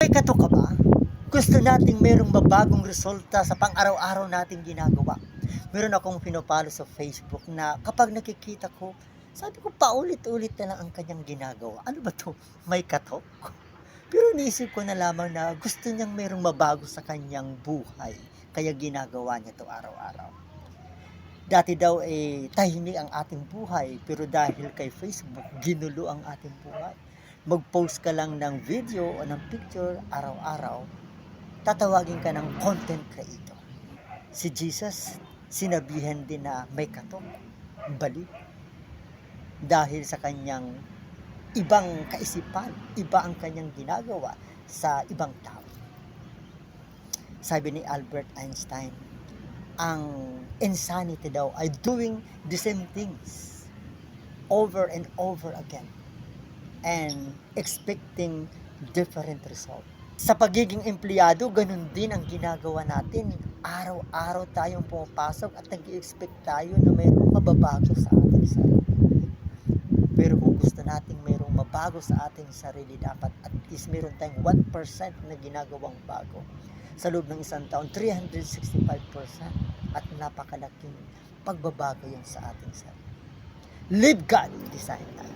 May kato ka ba? Gusto nating merong mabagong resulta sa pang-araw-araw nating ginagawa. Meron akong pinapalo sa Facebook na kapag nakikita ko, sabi ko paulit-ulit na lang ang kanyang ginagawa. Ano ba to? May katok? Pero naisip ko na lamang na gusto niyang merong mabago sa kanyang buhay. Kaya ginagawa niya to araw-araw. Dati daw eh tahimik ang ating buhay pero dahil kay Facebook ginulo ang ating buhay. Mag-post ka lang ng video o ng picture araw-araw, tatawagin ka ng content creator. Si Jesus, sinabihan din na may katok, balik. Dahil sa kanyang ibang kaisipan, iba ang kanyang ginagawa sa ibang tao. Sabi ni Albert Einstein, ang insanity daw ay doing the same things over and over again and expecting different result. Sa pagiging empleyado, ganun din ang ginagawa natin. Araw-araw tayong pumapasok at nag-expect tayo na mayroong mababago sa ating sarili. Pero kung gusto nating mayroong mabago sa ating sarili, dapat at least meron tayong 1% na ginagawang bago. Sa loob ng isang taon, 365% at napakalaking pagbabago yan sa ating sarili. Live God Design Life.